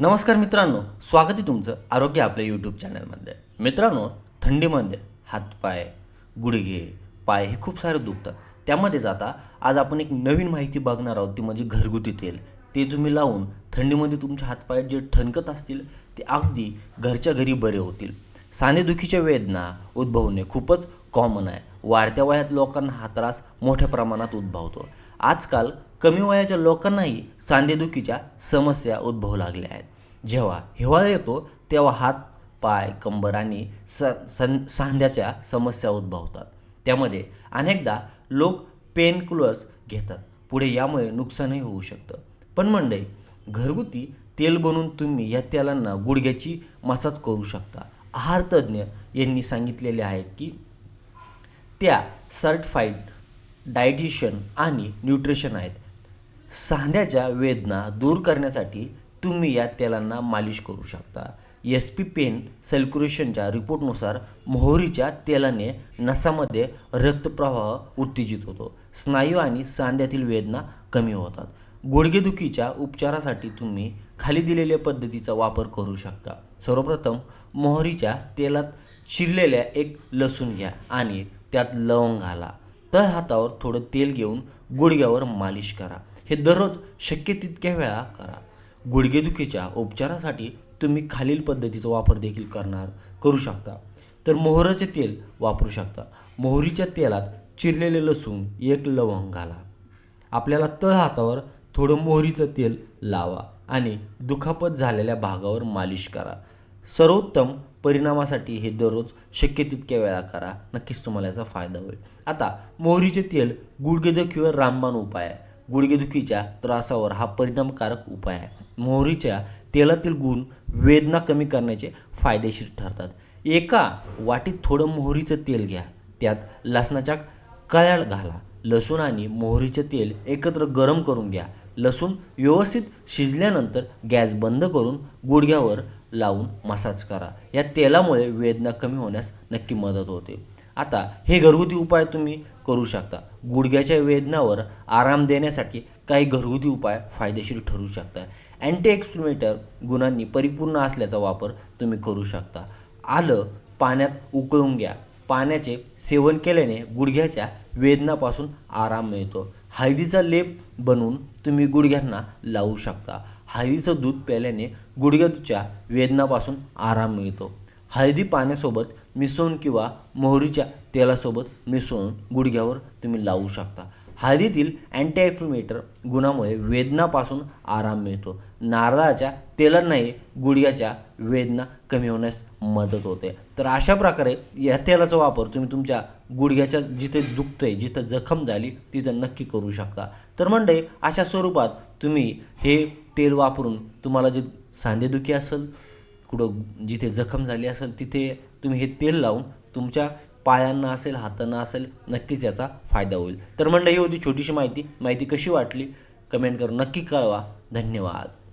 नमस्कार मित्रांनो स्वागत आहे तुमचं आरोग्य आपल्या यूट्यूब चॅनलमध्ये मित्रांनो थंडीमध्ये हातपाय गुडघे पाय हे खूप सारे दुखतात. त्यामध्ये जाता आज आपण एक नवीन माहिती बघणार आहोत ती म्हणजे घरगुती तेल. ते तुम्ही लावून थंडीमध्ये तुमच्या हातपाय जे ठणकत असतील ते अगदी घरच्या घरी बरे होतील. सानेदुखीच्या वेदना उद्भवणे खूपच कॉमन आहे. वाढत्या वयात लोकांना हा त्रास मोठ्या प्रमाणात उद्भवतो. आजकाल कमी वयाच्या लोकांनाही सांधेदुखीच्या समस्या उद्भवू लागल्या आहेत. जेव्हा हिवाळा येतो तेव्हा हात पाय कंबर आणि स सं सांध्याच्या समस्या उद्भवतात. त्यामध्ये अनेकदा लोक पेनकुलर्स घेतात. पुढे यामुळे नुकसानही होऊ शकतं. पण मंडळी घरगुती तेल बनवून तुम्ही या तेलांना गुडघ्याची मसाज करू शकता. आहार तज्ज्ञ यांनी सांगितलेले आहे की त्या सर्टिफाईड डायटिशियन आणि न्यूट्रिशन आहेत. सांध्याच्या वेदना दूर करण्यासाठी तुम्ही या तेलांना मालिश करू शकता. एस पी पेन सर्क्युलेशनच्या रिपोर्टनुसार मोहरीच्या तेलाने नसामध्ये रक्तप्रवाह उत्तेजित होतो. स्नायू आणि सांध्यातील वेदना कमी होतात. गुडघेदुखीच्या उपचारासाठी तुम्ही खाली दिलेल्या पद्धतीचा वापर करू शकता. सर्वप्रथम मोहरीच्या तेलात चिरलेल्या एक लसूण घ्या आणि त्यात लवंग घाला. तळ हातावर थोडं तेल घेऊन गुडघ्यावर मालिश करा. हे दररोज शक्य तितक्या वेळा करा. गुडघेदुखीच्या उपचारासाठी तुम्ही खालील पद्धतीचा वापर देखील करणार करू शकता. तर मोहराचे तेल वापरू शकता. मोहरीच्या तेलात चिरलेले लसूण एक लवंग घाला. आपल्याला तळ हातावर थोडं मोहरीचं तेल लावा आणि दुखापत झालेल्या भागावर मालिश करा. सर्वोत्तम परिणामासाठी हे दररोज शक्य तितक्या वेळा करा. नक्कीच तुम्हाला याचा फायदा होईल. आता मोहरीचे तेल गुडघेदुखीवर रामबाण उपाय आहे. गुडघेदुखीच्या त्रासावर हा परिणामकारक उपाय आहे. मोहरीच्या तेलातील गुण वेदना कमी करण्याचे फायदेशीर ठरतात. एका वाटीत थोडं मोहरीचं तेल घ्या. त्यात लसणाच्या कळ्या घाला. लसूण आणि मोहरीचे तेल एकत्र गरम करून घ्या. लसूण व्यवस्थित शिजल्यानंतर गॅस बंद करून गुडघ्यावर लावून मसाज करा. या तेलामुळे वेदना कमी होण्यास नक्की मदत होते. आता हे घरगुती उपाय तुम्ही करू शकता. गुडघ्याच्या वेदनावर आराम देण्यासाठी काही घरगुती उपाय फायदेशीर ठरू शकतात अँटी एक्सप्लेमेटर गुणांनी परिपूर्ण असल्याचा वापर तुम्ही करू शकता. आलं पाण्यात उकळून घ्या. पाण्याचे सेवन केल्याने गुडघ्याच्या वेदनापासून आराम मिळतो. हळदीचा लेप बनवून तुम्ही गुडघ्यांना लावू शकता. हळदीचं दूध प्यायल्याने गुडघ्याच्या वेदनापासून आराम मिळतो. हळदी पाण्यासोबत मिसळून किंवा मोहरीच्या तेलासोबत मिसळून गुडघ्यावर तुम्ही लावू शकता. हळदीतील अँटीॲक्फ्युमेटर गुणामुळे वेदनापासून आराम मिळतो. नारळाच्या तेलांनाही गुडघ्याच्या वेदना कमी होण्यास मदत होते. तर अशा प्रकारे या तेलाचा वापर तुम्ही तुमच्या गुडघ्याच्या जिथे दुखतंय जिथं जखम झाली तिथं नक्की करू शकता. तर म्हणजे अशा स्वरूपात तुम्ही हे तेल वापरून तुम्हाला जे सांधेदुखी असेल कुठं जिथे जखम झाली असेल तिथे तुम्ही हे तेल लावून तुमच्या पायांना असेल हातांना असेल नक्कीच याचा फायदा होईल. तर म्हणलं ही होती छोटीशी माहिती. माहिती कशी वाटली? कमेंट करून नक्की कळवा. धन्यवाद.